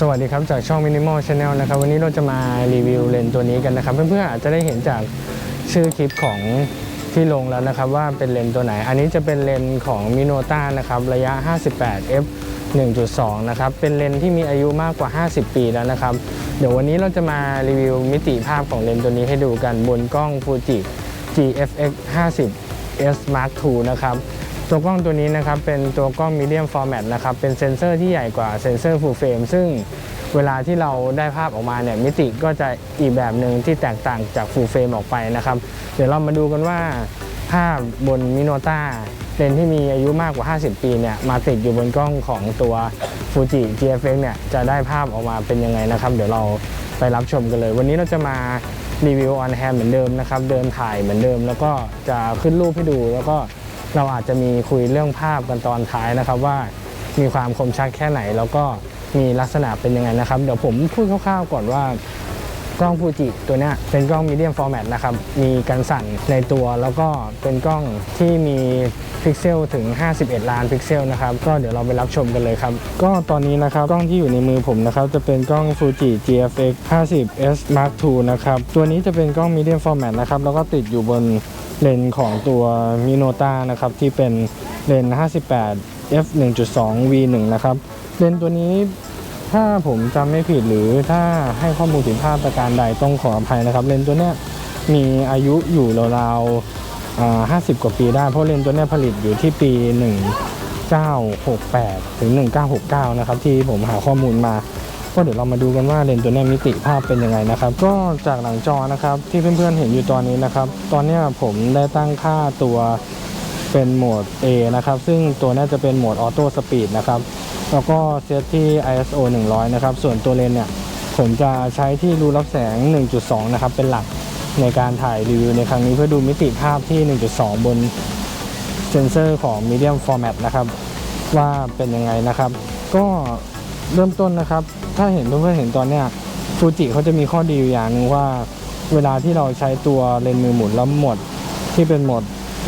สวัสดีครับจากช่อง Minimal Channel นะครับวันนี้เราจะมารีวิวเลนส์ตัวนี้กันนะครับ เพื่อนๆอาจจะได้เห็นจากชื่อคลิปของที่ลงแล้วนะครับว่าเป็นเลนส์ตัวไหน อันนี้จะเป็นเลนส์ของ Minota นะครับระยะ 58 f 1.2 นะครับเป็นเลนส์ที่มีอายุมากกว่า 50 ปีแล้วนะครับ เดี๋ยววันนี้เราจะมารีวิวมิติภาพของเลนส์ตัวนี้ให้ดูกันบนกล้อง Fuji GFX 50 S Mark II นะครับ ตัวกล้องตัวนี้นะครับเป็นตัวกล้อง medium format นะครับเป็นเซ็นเซอร์ที่ใหญ่กว่าเซ็นเซอร์ full frame ซึ่งเวลาที่เราได้ภาพออกมาเนี่ยมิติก็จะอีกแบบหนึ่งที่แตกต่างจาก full frame ออกไปนะครับ เดี๋ยวเรามาดูกันว่า ภาพบน Minolta เลนที่มีอายุมากกว่า 50 ปีเนี่ยมาติดอยู่บนกล้องของตัว Fuji GFX เนี่ยจะได้ภาพออกมาเป็นยังไงนะครับ เดี๋ยวเราไปรับชมกันเลย วันนี้เราจะมารีวิวออนแฮนเหมือนเดิมนะครับ เดินถ่ายเหมือนเดิม แล้วก็จะขึ้นรูปให้ดูแล้วก็ เราอาจจะมีคุยเรื่องภาพกันตอนท้ายนะครับว่ามีความคมชัดแค่ไหน แล้วก็มีลักษณะเป็นยังไงนะครับ เดี๋ยวผมพูดคร่าวๆก่อนว่ากล้องฟูจิตัวนี้เป็นกล้องมีเดียมฟอร์แมตนะครับ มีกันสั่นในตัวแล้วก็เป็นกล้องที่มีพิกเซลถึง 51 ล้านพิกเซลนะครับ ก็เดี๋ยวเราไปรับชมกันเลยครับ ก็ตอนนี้นะครับ กล้องที่อยู่ในมือผมนะครับ จะเป็นกล้อง Fuji GFX 50 S Mark II นะครับ ตัวนี้จะเป็นกล้อง medium format นะครับ แล้วก็ติดอยู่บน เลนของตัว Minolta นะครับที่เป็นเลน 58 f 1.2 v 1นะครับเลนตัวนี้ถ้าผมจำไม่ผิดหรือถ้าให้ข้อมูลผิดพลาดประการใดต้องขออภัยนะครับเลนตัวเนี้ยมีอายุอยู่ราวๆ50 กว่าปีได้ เพราะเลนตัวเนี้ยผลิตอยู่ที่ปี 1968 ถึง 1969 นะครับที่ผมหาข้อมูลมา ก็เดี๋ยวเรามาดูกันว่าเลนส์ตัวนี้มิติภาพเป็นยังไงนะครับ ก็จากหลังจอนะครับที่เพื่อนๆเห็นอยู่ตอนนี้นะครับ ตอนนี้ผมได้ตั้งค่าตัวเป็นโหมด A นะครับ ซึ่งตัวนี้จะเป็นโหมดออโต้สปีดนะครับ แล้วก็เซตที่ ISO 100 นะครับ ส่วนตัวเลนเนี่ยผมจะใช้ที่รูรับแสง 1.2 นะครับ เป็นหลักในการถ่ายรีวิวในครั้งนี้เพื่อดูมิติภาพที่ 1.2 บนเซนเซอร์ของ Medium Format นะครับ ว่าเป็นยังไงนะครับ ก็ เริ่มต้นนะครับ ถ้าเห็นเพื่อนๆเห็นตอนเนี้ยฟูจิเขาจะมีข้อดีอยู่อย่างหนึงว่า เวลาที่เราใช้ตัวเลนส์มือหมุนแล้วหมดที่เป็นโหมด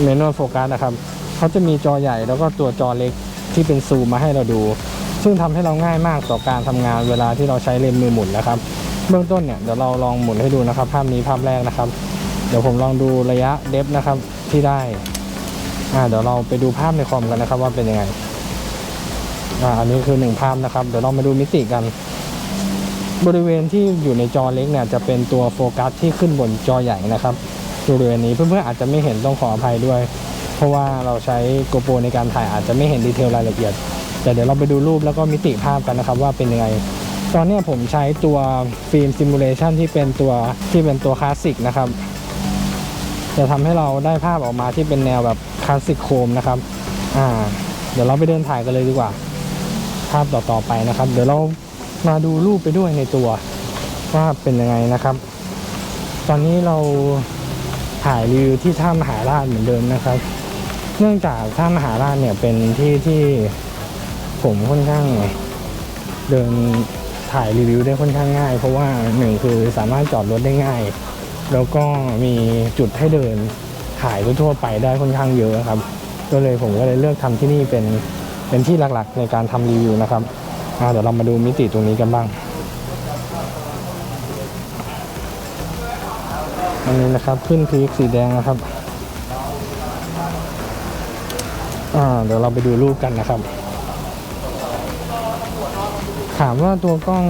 manual focus นะครับเขาจะมีจอใหญ่แล้วก็ตัวจอเล็กที่เป็นซูมมาให้เราดู ซึ่งทำให้เราง่ายมากต่อการทำงานเวลาที่เราใช้เลนส์มือหมุนนะครับ เบื้องต้นเนี่ยเดี๋ยวเราลองหมุนให้ดูนะครับ ภาพนี้ภาพแรกนะครับ เดี๋ยวผมลองดูระยะเดฟนะครับที่ได้อ่าเดี๋ยวเราไปดูภาพในคอมกันนะครับว่าเป็นยังไง อ่าอันนี้คือหนึ่งภาพนะครับ เดี๋ยวเรามาดูมิติกัน บริเวณที่อยู่ในจอเล็กเนี่ยจะเป็นตัวโฟกัสที่ขึ้นบนจอใหญ่นะครับบริเวณนี้เพื่อนๆอาจจะไม่เห็นต้องขออภัยด้วย เพราะว่าเราใช้โกโปรในการถ่ายอาจจะไม่เห็นดีเทลรายละเอียด แต่เดี๋ยวเราไปดูรูปแล้วก็มิติภาพกันนะครับว่าเป็นยังไงตอนนี้ผมใช้ตัวฟิล์มซิมูเลชันที่เป็นตัวที่เป็นตัวคลาสสิกนะครับจะทำให้เราได้ภาพออกมาที่เป็นแนวแบบคลาสสิกโคมนะครับ อ่า เดี๋ยวเราไปเดินถ่ายกันเลยดีกว่า ภาพต่อๆไปนะครับ เดี๋ยวเรามาดูรูปไปด้วยในตัวว่าเป็นยังไงนะครับ ตอนนี้เราถ่ายรีวิวที่ถ้ำมหาราชเหมือนเดิมนะครับ เนื่องจากถ้ำมหาราชเนี่ยเป็นที่ที่ผมค่อนข้างเดินถ่ายรีวิวได้ค่อนข้างง่าย เพราะว่าหนึ่งคือสามารถจอดรถได้ง่าย แล้วก็มีจุดให้เดินถ่ายทั่วไปได้ค่อนข้างเยอะครับ ก็เลยผมก็เลยเลือกทำที่นี่เป็น เป็นที่หลักๆในการทำรีวิวนะครับเดี๋ยวเรามาดูมิติตรงนี้กันบ้างอันนี้นะครับขึ้นพีคสีแดงนะครับเดี๋ยวเราไปดูรูปกันนะครับ ถามว่าตัวกล้อง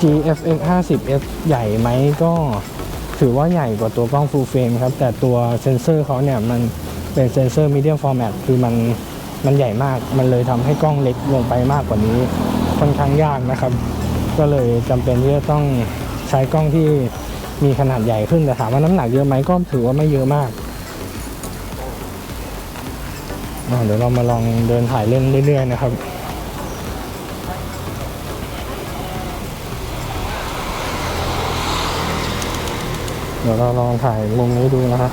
GFX 50F ใหญ่ไหมก็ถือว่าใหญ่กว่าตัวกล้อง full frame ครับ แต่ตัวเซนเซอร์เขาเนี่ยมันเป็นเซนเซอร์ medium format คือมัน มันใหญ่มาก มันเลยทำให้กล้องเล็กลงไปมากกว่านี้ ค่อนข้างยากนะครับ ก็เลยจำเป็นที่จะต้องใช้กล้องที่มีขนาดใหญ่ขึ้นแต่ถามว่าน้ำหนักเยอะไหมก็ถือว่าไม่เยอะมากเดี๋ยวเรามาลองเดินถ่ายเล่นเรื่อยๆนะครับเดี๋ยวเราลองถ่ายมุมนี้ดูนะครับ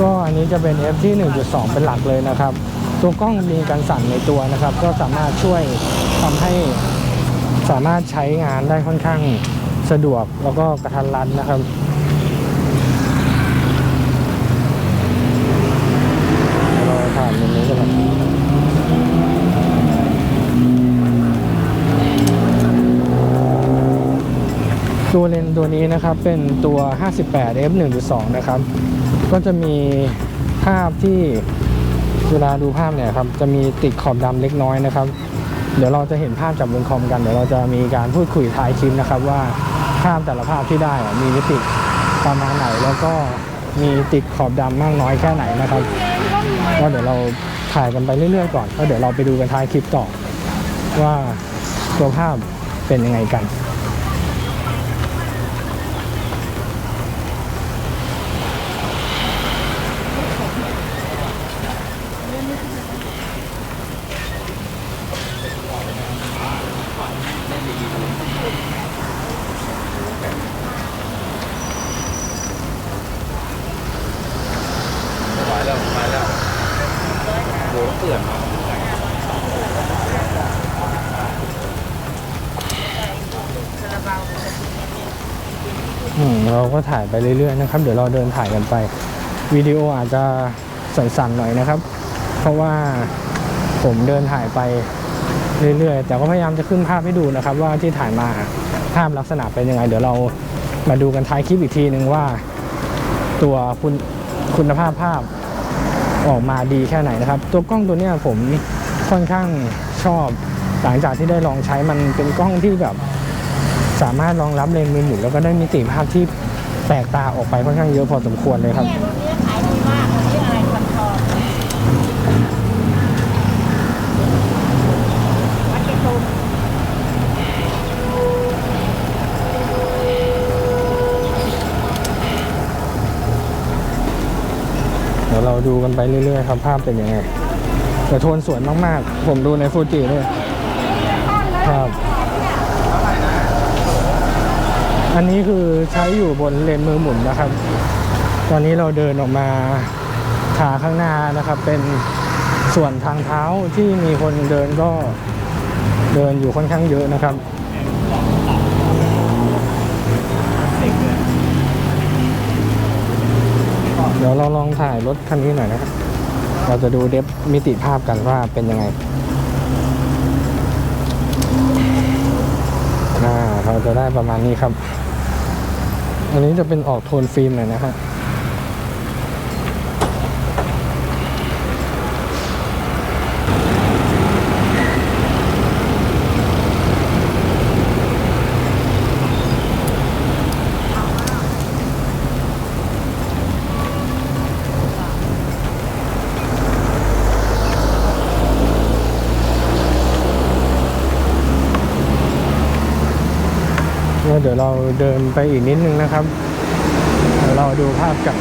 ก็อั นี้จะเป็น F ที่ 1.2 เป็นหลักเลยนะครับ ตัวกล้องมีการสั่นในตัวนะครับ ก็สามารถช่วยทำให้สามารถใช้งานได้ค่อนข้างสะดวกแล้วก็กระทันรัดนะครับเราผ่านมุมนี้กันเลยตัวเลนส์ตัวนี้นะครับเป็นตัว 58 f 1.2 นะครับ ก็จะมี ภาพที่เวลาดูภาพเนี่ยครับจะมีติดขอบดำเล็กน้อยนะครับ เดี๋ยวเราจะเห็นภาพจากบนคอมกันเดี๋ยวเราจะมีการพูดคุยท้ายคลิปนะครับว่าภาพแต่ละภาพที่ได้มีมิติประมาณไหนแล้วก็มีติดขอบดำมากน้อยแค่ไหนนะครับก็เดี๋ยวเราถ่ายกันไปเรื่อยๆก่อนแล้วเดี๋ยวเราไปดูกันท้ายคลิปต่อว่าตัวภาพเป็นยังไงกัน มาแล้วมาแล้วโหเปื่อน อืมเรา ก็ถ่ายไปเรื่อยๆนะครับ เดี๋ยวเราเดินถ่ายกันไปวิดีโออาจจะสั่นๆหน่อยนะครับ เพราะว่าผมเดินถ่ายไปเรื่อยๆ แต่ก็พยายามจะขึ้นภาพให้ดูนะครับ ว่าที่ถ่ายมาภาพลักษณะเป็นยังไง เดี๋ยวเรามาดูกันท้ายคลิปอีกทีหนึ่งว่า ตัวคุณคุณภาพภาพออกมาดีแค่ไหนนะครับ ตัวกล้องตัวนี้ผมค่อนข้างชอบหลังจากที่ได้ลองใช้มันเป็นกล้องที่แบบสามารถรองรับเลนส์มือหมุนแล้วก็ได้มิติภาพที่ แปลกตาออกไปค่อนข้างเยอะพอสมควรเลยครับ เนี่ยรุ่นนี้ขายดีมากเรียกอะไรฟันทองวัดเกตุมเดี๋ยวเราดูกันไปเรื่อยๆครับภาพเป็นยังไงแต่โทนสวยมากๆ ผมดูในฟูจิเนี่ยครับ อันนี้คือใช้อยู่บนเลนมือหมุนนะครับ ตอนนี้เราเดินออกมาขาข้างหน้านะครับ เป็นส่วนทางเท้าที่มีคนเดินก็เดินอยู่ค่อนข้างเยอะนะครับเดี๋ยวเราลองถ่ายรถคันนี้หน่อยนะครับ เราจะดูเดฟมิติภาพกันว่าเป็นยังไงอ่าเราจะได้ประมาณนี้ครับ อันนี้จะเป็นออกโทนฟิล์มหน่อยนะครับ ดี๋ยวเราเดินไปอีกนิดนึงนะครับเดี๋ยวเราดูภาพกับ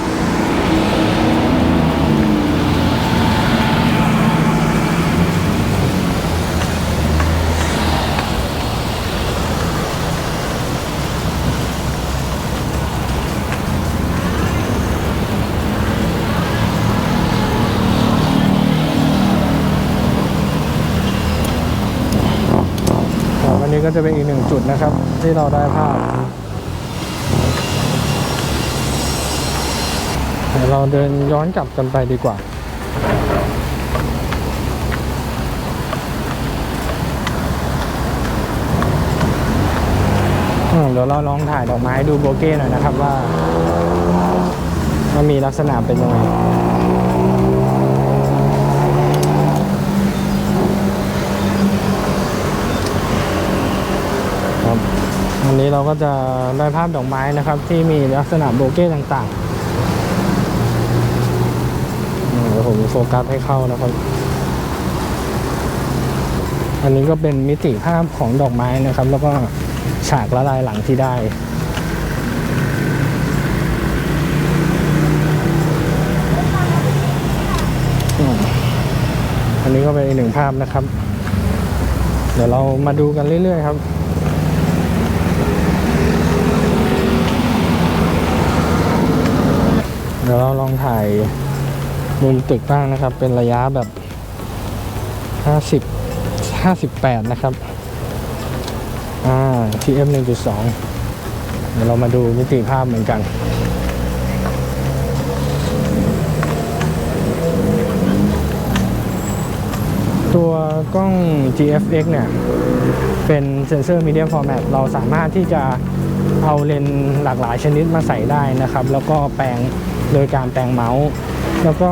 นี้ก็จะเป็นอีกหนึ่งจุดนะครับ ที่เราได้ภาพเดี๋ยวเราเดินย้อนกลับกันไปดีกว่าเดี๋ยวเราลองถ่ายดอกไม้ดูโบเก้หน่อยนะครับว่าว่ามีลักษณะเป็นยังไง ครับ วันนี้เราก็จะได้ภาพดอกไม้นะครับ ที่มีลักษณะโบเก้ต่างๆอืมเดี๋ยวผมโฟกัสให้เข้านะครับ อันนี้ก็เป็นมิติภาพของดอกไม้นะครับ แล้วก็ฉากละลายหลังที่ได้อืมอันนี้ก็เป็นอีกหนึ่งภาพนะครับ เดี๋ยวเรามาดูกันเรื่อยๆครับ เดี๋ยวเราลองถ่ายมุมตึกบ้างนะครับ เป็นระยะแบบ 50 58 นะครับ อ่า TF 1.2 เดี๋ยวเรามาดูมิติภาพเหมือนกันตัวกล้อง GFX เนี่ย เป็นเซนเซอร์ Medium Format เราสามารถที่จะเอาเลนส์หลากหลายชนิดมาใส่ได้นะครับ แล้วก็แปลง โดยการแปลงเมาส์ แล้วก็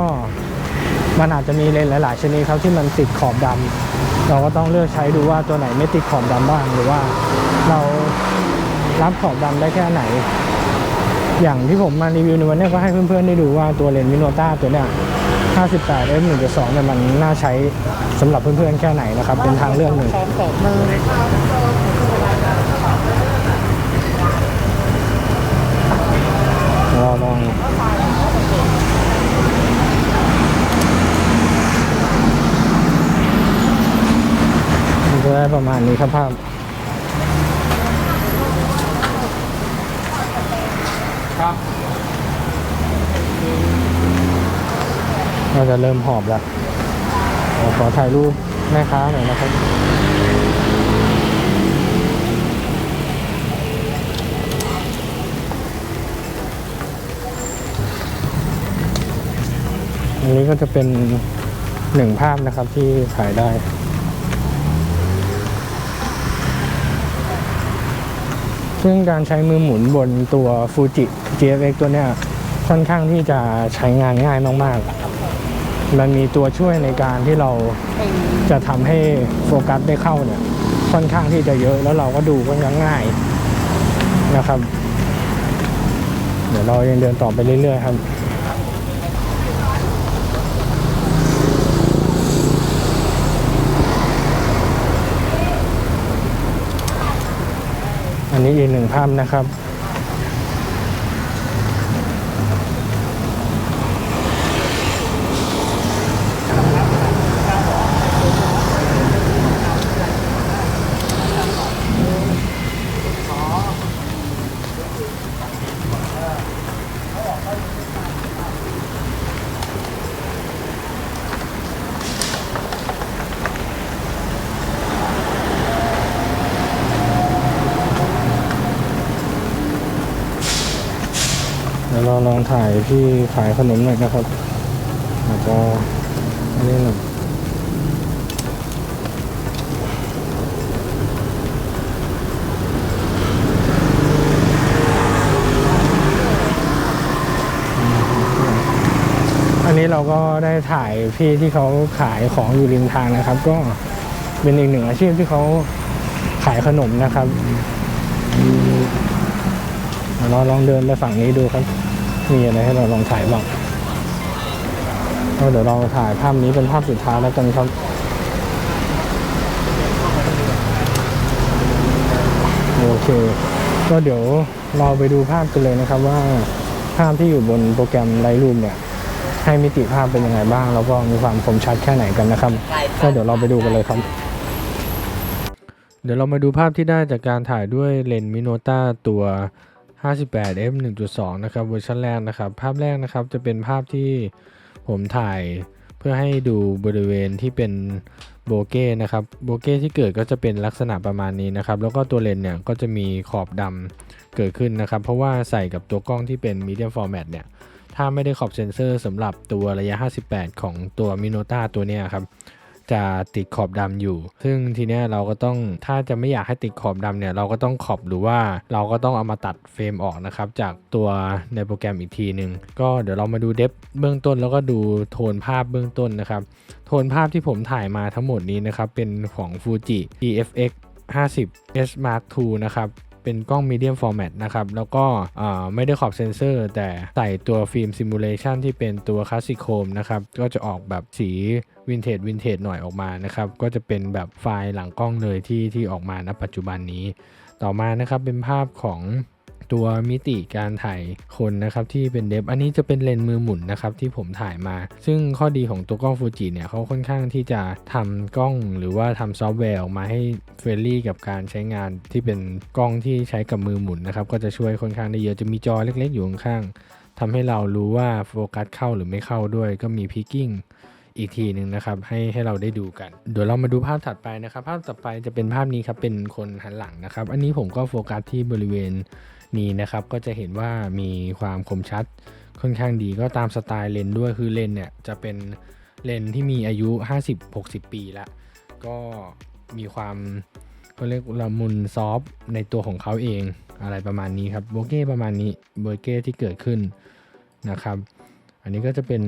มันอาจจะมีเลนหลาย ๆ ชนิดครับที่มันติดขอบดำเราก็ต้องเลือกใช้ดูว่าตัวไหนไม่ติดขอบดำบ้าง หรือว่าเรารับขอบดำได้แค่ไหน อย่างที่ผมมารีวิวในวันนี้ก็ให้เพื่อน ๆ ได้ดูว่าตัวเลนส์มิโนต้าตัวเนี้ย58 f 1.2เนี่ยมันน่าใช้สำหรับเพื่อนๆแค่ไหนนะครับ เป็นทางเลือกหนึ่ง แสนแสนมือเราลองมันจะได้ประมาณนี้ครับภาพครับเราจะเริ่มหอบแล้วผมขอถ่ายรูปแม่ค้าหน่อยนะครับ อันนี้ก็จะเป็นหนึ่งภาพนะครับที่ถ่ายได้ซึ่งการใช้มือหมุนบนตัว Fuji GFX ตัวเนี้ยค่อนข้างที่จะใช้งานง่ายมากๆ มันมีตัวช่วยในการที่เราจะทำให้โฟกัสได้เข้าเนี่ยค่อนข้างที่จะเยอะแล้วเราก็ดูค่อนข้างง่ายนะครับ เดี๋ยวเรายังเดินต่อไปเรื่อยๆครับ อันนี้อีกหนึ่งภาพนะครับ องถ่ายที่ขายขนมหน่อยนะครับแล้วก็อันนี้หน่อยอันนี้เราก็ได้ถ่ายพี่ที่เขาขายของอยู่ริมทางนะครับ ก็เป็นอีกหนึ่งอาชีพที่เขาขายขนมนะครับเราลองเดินไปฝั่งนี้ดูครับ มีอะไรให้เราลองถ่ายบ้างเดี๋ยวเราถ่ายภาพนี้เป็นภาพสุดท้ายแล้วกันครับโอเค ก็เดี๋ยวเราไปดูภาพกันเลยนะครับว่าภาพที่อยู่บนโปรแกรมไลท์รูมเนี่ย ให้มิติภาพเป็นยังไงบ้าง แล้วก็มีความคมชัดแค่ไหนกันนะครับ ก็เดี๋ยวเราไปดูกันเลยครับ เดี๋ยวเรามาดูภาพที่ได้จากการถ่ายด้วยเลนส์มิโนต้าตัว 58 f 1.2 นะครับเวอร์ชันแรกนะครับ ภาพแรกนะครับจะเป็นภาพที่ผมถ่ายเพื่อให้ดูบริเวณที่เป็นโบเก้นะครับโบเก้ที่เกิดก็จะเป็นลักษณะประมาณนี้นะครับ แล้วก็ตัวเลนส์เนี่ยก็จะมีขอบดำเกิดขึ้นนะครับ เพราะว่าใส่กับตัวกล้องที่เป็น medium format เนี่ยถ้าไม่ได้ขอบเซนเซอร์สำหรับตัวระยะ 58 ของตัวมิโนตาตัวเนี้ยครับ จะติดขอบดำอยู่ ซึ่งทีเนี้ยเราก็ต้องถ้าจะไม่อยากให้ติดขอบดำเนี่ยเราก็ต้องขอบหรือว่าเราก็ต้องเอามาตัดเฟรมออกนะครับจากตัวในโปรแกรมอีกทีหนึ่งก็เดี๋ยวเรามาดูเดฟเบื้องต้นแล้วก็ดูโทนภาพเบื้องต้นนะครับ โทนภาพที่ผมถ่ายมาทั้งหมดนี้นะครับเป็นของ Fuji EFX 50 S Mark II นะครับ เป็นกล้องมีเดียมฟอร์แมตนะครับแล้วก็ไม่ได้ขอบเซนเซอร์ แต่ใส่ตัวฟิล์มซิมูเลชันที่เป็นตัวคลาสสิโคมนะครับก็จะออกแบบสีวินเทจวินเทจหน่อยออกมานะครับก็จะเป็นแบบไฟล์หลังกล้องเลยที่ที่ออกมาณปัจจุบันนี้ ต่อมานะครับเป็นภาพของ ตัวมิติการถ่ายคนนะครับที่เป็นเดฟอันนี้จะเป็นเลนส์มือหมุนนะครับที่ผมถ่ายมา ซึ่งข้อดีของตัวกล้องฟูจิเนี่ยเขาค่อนข้างที่จะทำกล้องหรือว่าทำซอฟต์แวร์ออกมาให้เฟรนลี่กับการใช้งานที่เป็นกล้องที่ใช้กับมือหมุนนะครับก็จะช่วยค่อนข้างได้เยอะจะมีจอเล็ก ๆ อยู่ข้างๆทำให้เรารู้ว่าโฟกัสเข้าหรือไม่เข้าด้วยก็มีพิกกิ้งอีกทีหนึ่งนะครับให้ให้เราได้ดูกัน เดี๋ยวเรามาดูภาพถัดไปนะครับ ภาพต่อไปจะเป็นภาพนี้ครับเป็นคนหันหลังนะครับ อันนี้ผมก็โฟกัสที่บริเวณ นี้นะครับก็จะเห็นว่ามีความคมชัดค่อนข้างดีก็ตามสไตล์เลนด้วยคือเลนเนี่ยจะเป็นเลนที่มีอายุ 50-60 ปีละก็มีความเขาเรียกละมุนซอฟในตัวของเขาเองอะไรประมาณนี้ครับโบเก้ประมาณนี้โบเก้ที่เกิดขึ้นนะครับ อันนี้ก็จะเป็น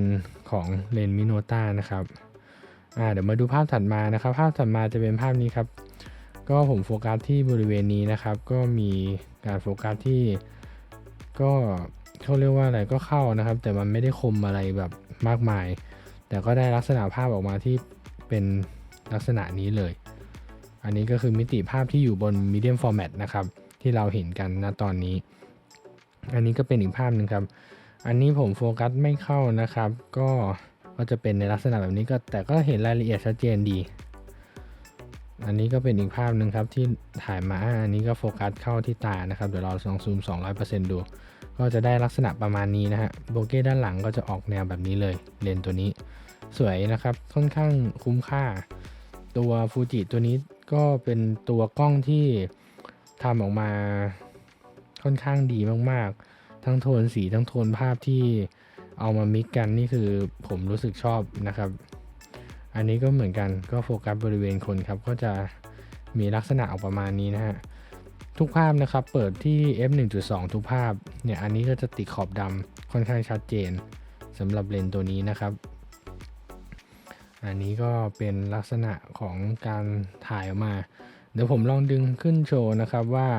ของเลนมิโนต้านะครับอ่าเดี๋ยวมาดูภาพถัดมานะครับ ภาพถัดมาจะเป็นภาพนี้ครับ ก็ผมโฟกัสที่บริเวณนี้นะครับ ก็มีการโฟกัสที่ก็เขาเรียกว่าอะไรก็เข้านะครับ แต่มันไม่ได้คมอะไรแบบมากมาย แต่ก็ได้ลักษณะภาพออกมาที่เป็นลักษณะนี้เลย อันนี้ก็คือมิติภาพที่อยู่บน medium format นะครับ ที่เราเห็นกันณตอนนี้ อันนี้ก็เป็นอีกภาพหนึ่งครับ อันนี้ผมโฟกัสไม่เข้านะครับ ก็ก็จะเป็นในลักษณะแบบนี้ก็แต่ก็เห็นรายละเอียดชัดเจนดี อันนี้ก็เป็นอีกภาพหนึ่งครับที่ถ่ายมาอันนี้ก็โฟกัสเข้าที่ตานะครับเดี๋ยวเราลองซูม 200%ดู ก็จะได้ลักษณะประมาณนี้นะฮะโบเก้ด้านหลังก็จะออกแนวแบบนี้เลยเลนตัวนี้ สวยนะครับค่อนข้างคุ้มค่า ตัวฟูจิตัวนี้ก็เป็นตัวกล้องที่ทำออกมาค่อนข้างดีมากๆ ทั้งโทนสีทั้งโทนภาพที่เอามามิกกันนี่คือผมรู้สึกชอบนะครับ อันนี้ก็เหมือนกันก็โฟกัสบริเวณคนครับ ก็จะมีลักษณะออกประมาณนี้นะฮะทุกภาพนะครับ เปิดที่ f 1.2 ทุกภาพ เนี่ยอันนี้ก็จะติดขอบดำค่อนข้างชัดเจนสำหรับเลนส์ตัวนี้นะครับ อันนี้ก็เป็นลักษณะของการถ่ายออกมา เดี๋ยวผมลองดึงขึ้นโชว์นะครับว่า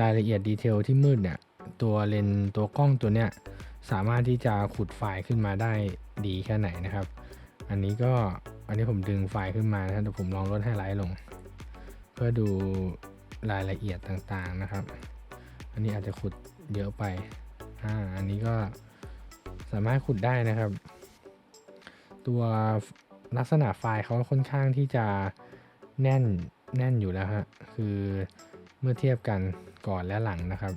รายละเอียดดีเทลที่มืดเนี่ย ตัวเลนส์ตัวกล้องตัวเนี้ยสามารถที่จะขุดไฟล์ขึ้นมาได้ดีแค่ไหนนะครับ อันนี้ก็ อันนี้ผมดึงไฟล์ขึ้นมานะครับเดี๋ยวผมลองลดไฮไลท์ลง เพื่อดูรายละเอียดต่างๆนะครับ อันนี้อาจจะขุดเยอะไปอ่าอันนี้ก็สามารถขุดได้นะครับ ตัวลักษณะไฟล์เขาค่อนข้างที่จะแน่นแน่นอยู่แล้วฮะคือเมื่อเทียบกันก่อนและหลังนะครับ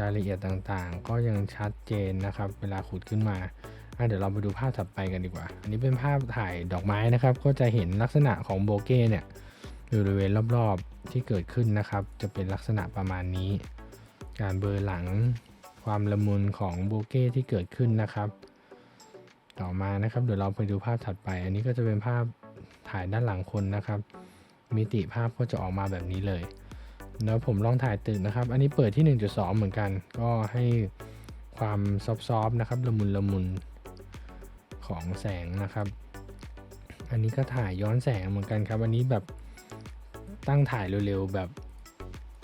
รายละเอียดต่างๆ ก็ยังชัดเจนนะครับ เวลาขุดขึ้นมา เดี๋ยวเราไปดูภาพถัดไปกันดีกว่า อันนี้เป็นภาพถ่ายดอกไม้นะครับ ก็จะเห็นลักษณะของโบเก้เนี่ยบริเวณรอบๆที่เกิดขึ้นนะครับ จะเป็นลักษณะประมาณนี้ การเบลอร์หลังความละมุนของโบเก้ที่เกิดขึ้นนะครับ ต่อมานะครับเดี๋ยวเราไปดูภาพถัดไป อันนี้ก็จะเป็นภาพถ่ายด้านหลังคนนะครับ มิติภาพก็จะออกมาแบบนี้เลยแล้วผมลองถ่ายตึกนะครับ อันนี้เปิดที่ 1.2 เหมือนกัน ก็ให้ความซอฟต์ๆนะครับละมุนละมุน ของแสงนะครับ อันนี้ก็ถ่ายย้อนแสงเหมือนกันครับ อันนี้แบบตั้งถ่ายเร็วๆแบบ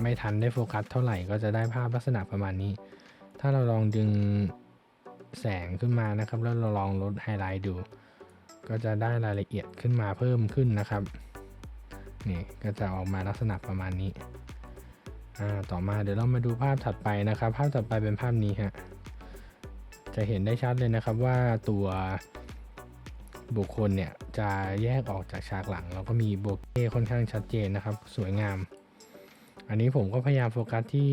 ไม่ทันได้โฟกัสเท่าไหร่ก็จะได้ภาพลักษณะประมาณนี้ ถ้าเราลองดึงแสงขึ้นมานะครับ แล้วเราลองลดไฮไลท์ดู ก็จะได้รายละเอียดขึ้นมาเพิ่มขึ้นนะครับ นี่ก็จะออกมาลักษณะประมาณนี้ ต่อมาเดี๋ยวเรามาดูภาพถัดไปนะครับ ภาพถัดไปเป็นภาพนี้ฮะ จะเห็นได้ชัดเลยนะครับว่าตัวบุคคลเนี่ยจะแยกออกจากฉากหลัง แล้วก็มีโบเก้ค่อนข้างชัดเจนนะครับ สวยงาม อันนี้ผมก็พยายามโฟกัสที่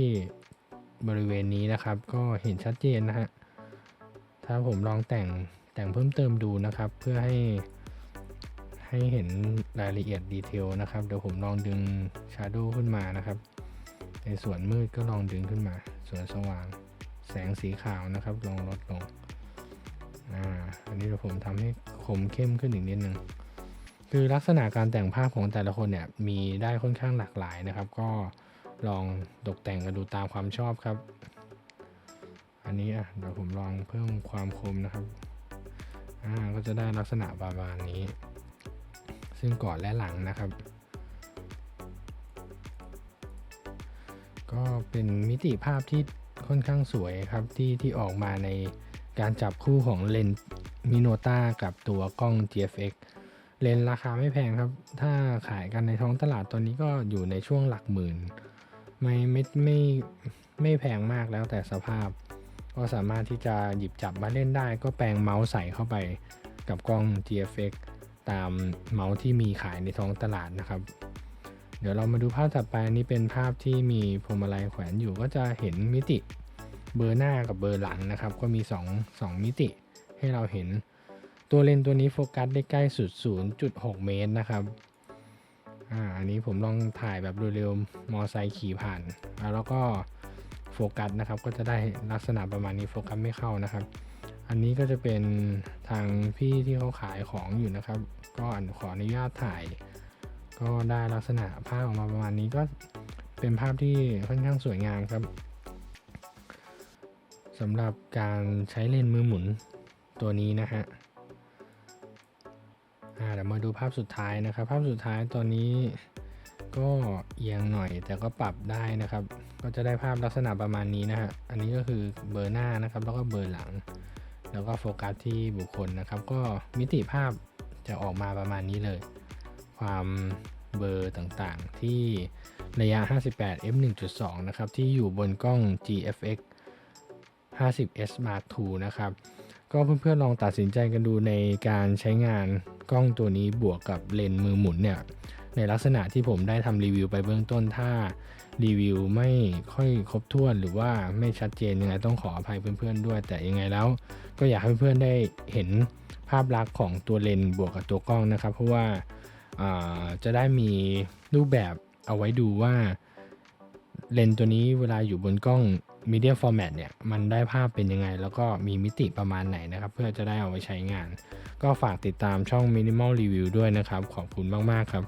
บริเวณนี้นะครับ ก็เห็นชัดเจนนะฮะถ้าผมลองแต่งแต่งเพิ่มเติมดูนะครับ เพื่อให้ให้เห็นรายละเอียดดีเทลนะครับ เดี๋ยวผมลองดึงชาร์โดขึ้นมานะครับ ในส่วนมืดก็ลองดึงขึ้นมา ส่วนสว่าง แสงสีขาวนะครับลองลดลงอ่าอันนี้เดี๋ยวผมทำให้คมเข้มขึ้นอีกนิดนึงคือลักษณะการแต่งภาพของแต่ละคนเนี่ยมีได้ค่อนข้างหลากหลายนะครับ ก็ลองตกแต่งกันดูตามความชอบครับ อันนี้อะเดี๋ยวผมลองเพิ่มความคมนะครับอ่าก็จะได้ลักษณะประมาณนี้ ซึ่งก่อนและหลังนะครับ ก็เป็นมิติภาพที่ ค่อนข้างสวยครับที่ที่ออกมาในการจับคู่ของเลนส์มิโนต้ากับตัวกล้อง GFX เลนส์ราคาไม่แพงครับ ถ้าขายกันในท้องตลาดตอนนี้ก็อยู่ในช่วงหลักหมื่น ไม่ไม่ไม่ไม่แพงมากแล้วแต่สภาพ ก็สามารถที่จะหยิบจับมาเล่นได้ ก็แปลงเมาส์ใส่เข้าไปกับกล้อง GFX ตามเมาส์ที่มีขายในท้องตลาดนะครับ ดี๋ยวเรามาดูภาพถัดไปนี้เป็นภาพที่มีพวงมาลัยแขวนอยู่ก็จะเห็นมิติเบอร์หน้ากับเบอร์หลังนะครับ ก็มี2งมิติให้เราเห็นตัวเลนส์ตัวนี้โฟกัสได้ใกล้สุด 0.6 เมตรนะครับอ่าอันนี้ผมลองถ่ายแบบเร็วๆมอไซค์ขี่ผ่าน แล้วก็โฟกัสนะครับ ก็จะได้ลักษณะประมาณนี้โฟกัสไม่เข้านะครับ อันนี้ก็จะเป็นทางพี่ที่เขาขายของอยู่นะครับ ก็ขออนุญาตถ่าย ก็ได้ลักษณะภาพออกมาประมาณนี้ก็เป็นภาพที่ค่อนข้างสวยงามครับสำหรับการใช้เลนส์มือหมุนตัวนี้นะฮะเดี๋ยวมาดูภาพสุดท้ายนะครับ ภาพสุดท้ายตอนนี้ก็เอียงหน่อยแต่ก็ปรับได้นะครับ ก็จะได้ภาพลักษณะประมาณนี้นะฮะ อันนี้ก็คือเบอร์หน้านะครับ แล้วก็เบอร์หลัง แล้วก็โฟกัสที่บุคคลนะครับ ก็มิติภาพจะออกมาประมาณนี้เลย ความเบอร์ต่างๆ ที่ระยะ 58 f 1.2 นะครับ ที่อยู่บนกล้อง GFX 50s Mark II นะครับ ก็เพื่อนๆลองตัดสินใจกันดูในการใช้งานกล้องตัวนี้บวกกับเลนส์มือหมุนเนี่ย ในลักษณะที่ผมได้ทำรีวิวไปเบื้องต้นถ้ารีวิวไม่ค่อยครบถ้วนหรือว่าไม่ชัดเจนยังไงต้องขออภัยเพื่อนๆด้วย แต่ยังไงแล้ว ก็อยากให้เพื่อนๆได้เห็นภาพลักษณ์ของตัวเลนส์บวกกับตัวกล้องนะครับ เพราะว่า จะได้มีรูปแบบเอาไว้ดูว่าเลนตัวนี้เวลาอยู่บนกล้อง Media Format เนี่ย มันได้ภาพเป็นยังไง แล้วก็มีมิติประมาณไหนนะครับ เพื่อจะได้เอาไว้ใช้งาน ก็ฝากติดตามช่อง Minimal Review ด้วยนะครับ ขอบคุณมาก ๆ ครับ